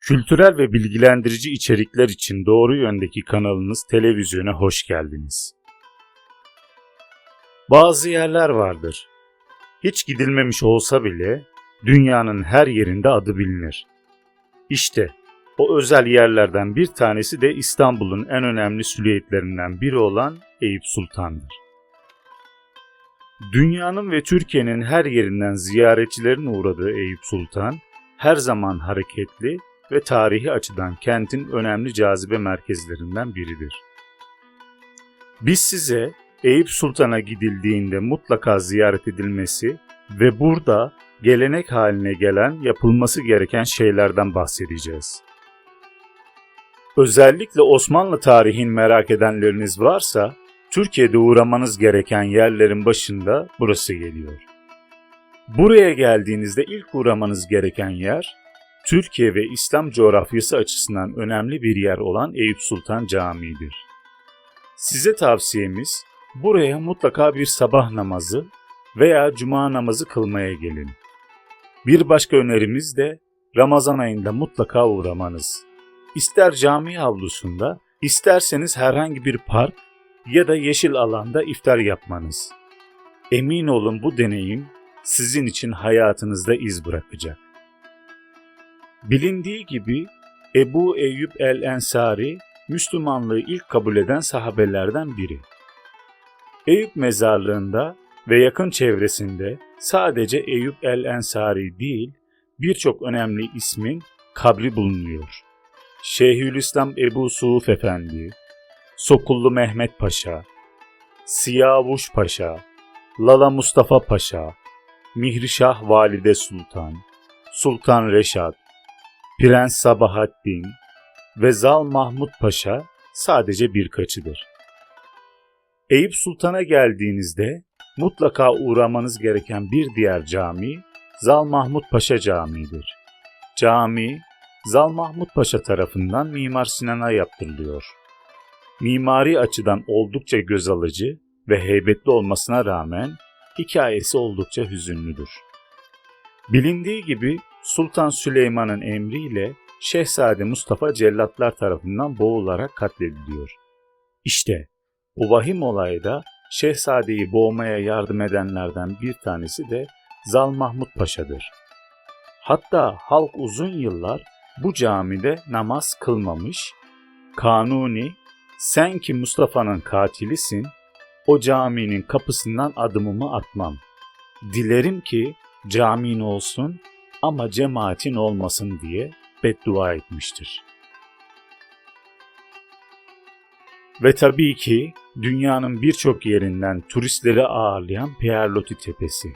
Kültürel ve bilgilendirici içerikler için doğru yöndeki kanalınız televizyona hoş geldiniz. Bazı yerler vardır. Hiç gidilmemiş olsa bile dünyanın her yerinde adı bilinir. İşte o özel yerlerden bir tanesi de İstanbul'un en önemli süleyitlerinden biri olan Eyüp Sultan'dır. Dünyanın ve Türkiye'nin her yerinden ziyaretçilerin uğradığı Eyüp Sultan, her zaman hareketli ve tarihi açıdan kentin önemli cazibe merkezlerinden biridir. Biz size Eyüp Sultan'a gidildiğinde mutlaka ziyaret edilmesi ve burada gelenek haline gelen yapılması gereken şeylerden bahsedeceğiz. Özellikle Osmanlı tarihini merak edenleriniz varsa Türkiye'de uğramanız gereken yerlerin başında burası geliyor. Buraya geldiğinizde ilk uğramanız gereken yer Türkiye ve İslam coğrafyası açısından önemli bir yer olan Eyüp Sultan Camii'dir. Size tavsiyemiz buraya mutlaka bir sabah namazı veya cuma namazı kılmaya gelin. Bir başka önerimiz de Ramazan ayında mutlaka uğramanız. İster cami avlusunda, isterseniz herhangi bir park ya da yeşil alanda iftar yapmanız. Emin olun bu deneyim sizin için hayatınızda iz bırakacak. Bilindiği gibi Ebu Eyyub el-Ensari Müslümanlığı ilk kabul eden sahabelerden biri. Eyüp mezarlığında ve yakın çevresinde sadece Eyüp el-Ensari değil birçok önemli ismin kabri bulunuyor. Şeyhülislam Ebu Suuf Efendi, Sokullu Mehmet Paşa, Siyavuş Paşa, Lala Mustafa Paşa, Mihrişah Valide Sultan, Sultan Reşat, Prens Sabahattin ve Zal Mahmut Paşa sadece birkaçıdır. Eyüp Sultan'a geldiğinizde mutlaka uğramanız gereken bir diğer cami Zal Mahmut Paşa Camii'dir. Cami, Zal Mahmut Paşa tarafından Mimar Sinan'a yaptırılıyor. Mimari açıdan oldukça göz alıcı ve heybetli olmasına rağmen hikayesi oldukça hüzünlüdür. Bilindiği gibi Sultan Süleyman'ın emriyle Şehzade Mustafa cellatlar tarafından boğularak katlediliyor. İşte bu vahim olayda Şehzadeyi boğmaya yardım edenlerden bir tanesi de Zal Mahmut Paşa'dır. Hatta halk uzun yıllar bu camide namaz kılmamış, Kanuni sen ki Mustafa'nın katilisin, o caminin kapısından adımımı atmam. Dilerim ki camin olsun ama cemaatin olmasın diye beddua etmiştir. Ve tabii ki dünyanın birçok yerinden turistleri ağırlayan Pierre Tepesi.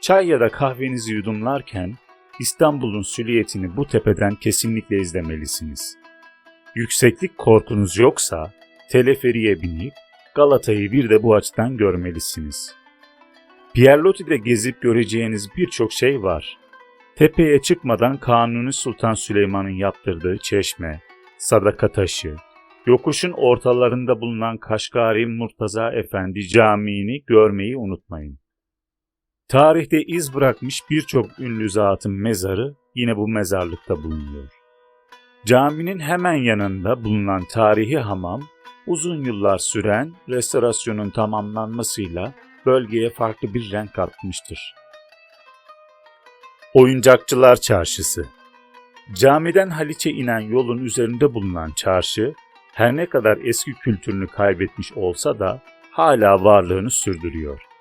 Çay ya da kahvenizi yudumlarken İstanbul'un süliyetini bu tepeden kesinlikle izlemelisiniz. Yükseklik korkunuz yoksa teleferiye binip Galata'yı bir de bu açıdan görmelisiniz. Pierlotti'de gezip göreceğiniz birçok şey var. Tepeye çıkmadan Kanuni Sultan Süleyman'ın yaptırdığı çeşme, sadaka taşı, yokuşun ortalarında bulunan Kaşgari Murtaza Efendi Camii'ni görmeyi unutmayın. Tarihte iz bırakmış birçok ünlü zatın mezarı yine bu mezarlıkta bulunuyor. Caminin hemen yanında bulunan tarihi hamam, uzun yıllar süren restorasyonun tamamlanmasıyla bölgeye farklı bir renk katmıştır. Oyuncakçılar Çarşısı Camiden Haliç'e inen yolun üzerinde bulunan çarşı, her ne kadar eski kültürünü kaybetmiş olsa da hala varlığını sürdürüyor.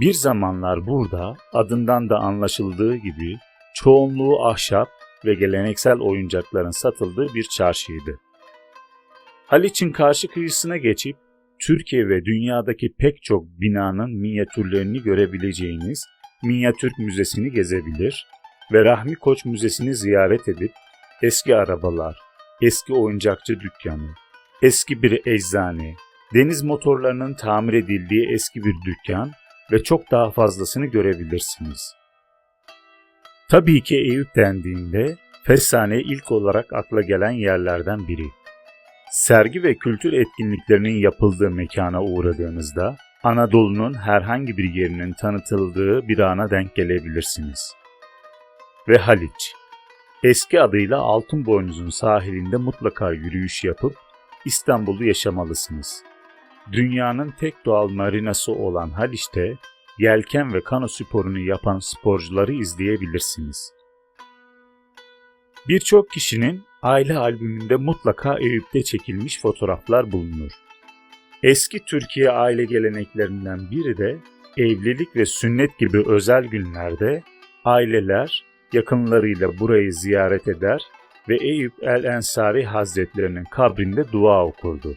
Bir zamanlar burada adından da anlaşıldığı gibi çoğunluğu ahşap ve geleneksel oyuncakların satıldığı bir çarşıydı. Haliç'in karşı kıyısına geçip Türkiye ve dünyadaki pek çok binanın minyatürlerini görebileceğiniz Minyatürk Müzesi'ni gezebilir ve Rahmi Koç Müzesi'ni ziyaret edip eski arabalar, eski oyuncakçı dükkanı, eski bir eczane, deniz motorlarının tamir edildiği eski bir dükkan ve çok daha fazlasını görebilirsiniz. Tabii ki Eyüp dendiğinde Fesane ilk olarak akla gelen yerlerden biri. Sergi ve kültür etkinliklerinin yapıldığı mekana uğradığınızda Anadolu'nun herhangi bir yerinin tanıtıldığı bir ana denk gelebilirsiniz. Ve Haliç. Eski adıyla Altınboynuz'un sahilinde mutlaka yürüyüş yapıp İstanbul'u yaşamalısınız. Dünyanın tek doğal marinası olan Haliç'te yelken ve kano sporunu yapan sporcuları izleyebilirsiniz. Birçok kişinin aile albümünde mutlaka Eyüp'te çekilmiş fotoğraflar bulunur. Eski Türkiye aile geleneklerinden biri de evlilik ve sünnet gibi özel günlerde aileler yakınlarıyla burayı ziyaret eder ve Eyüp el Ensari Hazretlerinin kabrinde dua okurdu.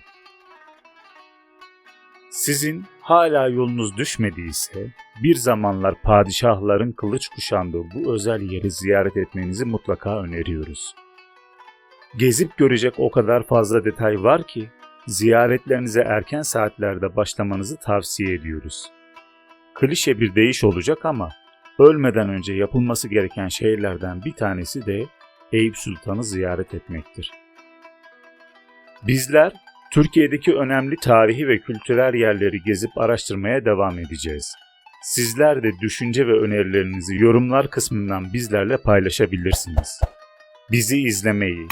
Sizin hala yolunuz düşmediyse bir zamanlar padişahların kılıç kuşandığı bu özel yeri ziyaret etmenizi mutlaka öneriyoruz. Gezip görecek o kadar fazla detay var ki ziyaretlerinize erken saatlerde başlamanızı tavsiye ediyoruz. Klişe bir deyiş olacak ama ölmeden önce yapılması gereken şeylerden bir tanesi de Eyüp Sultan'ı ziyaret etmektir. Bizler Türkiye'deki önemli tarihi ve kültürel yerleri gezip araştırmaya devam edeceğiz. Sizler de düşünce ve önerilerinizi yorumlar kısmından bizlerle paylaşabilirsiniz. Bizi izlemeyi,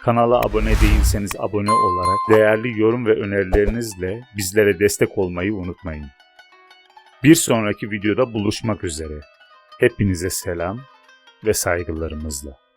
kanala abone değilseniz abone olarak değerli yorum ve önerilerinizle bizlere destek olmayı unutmayın. Bir sonraki videoda buluşmak üzere. Hepinize selam ve saygılarımızla.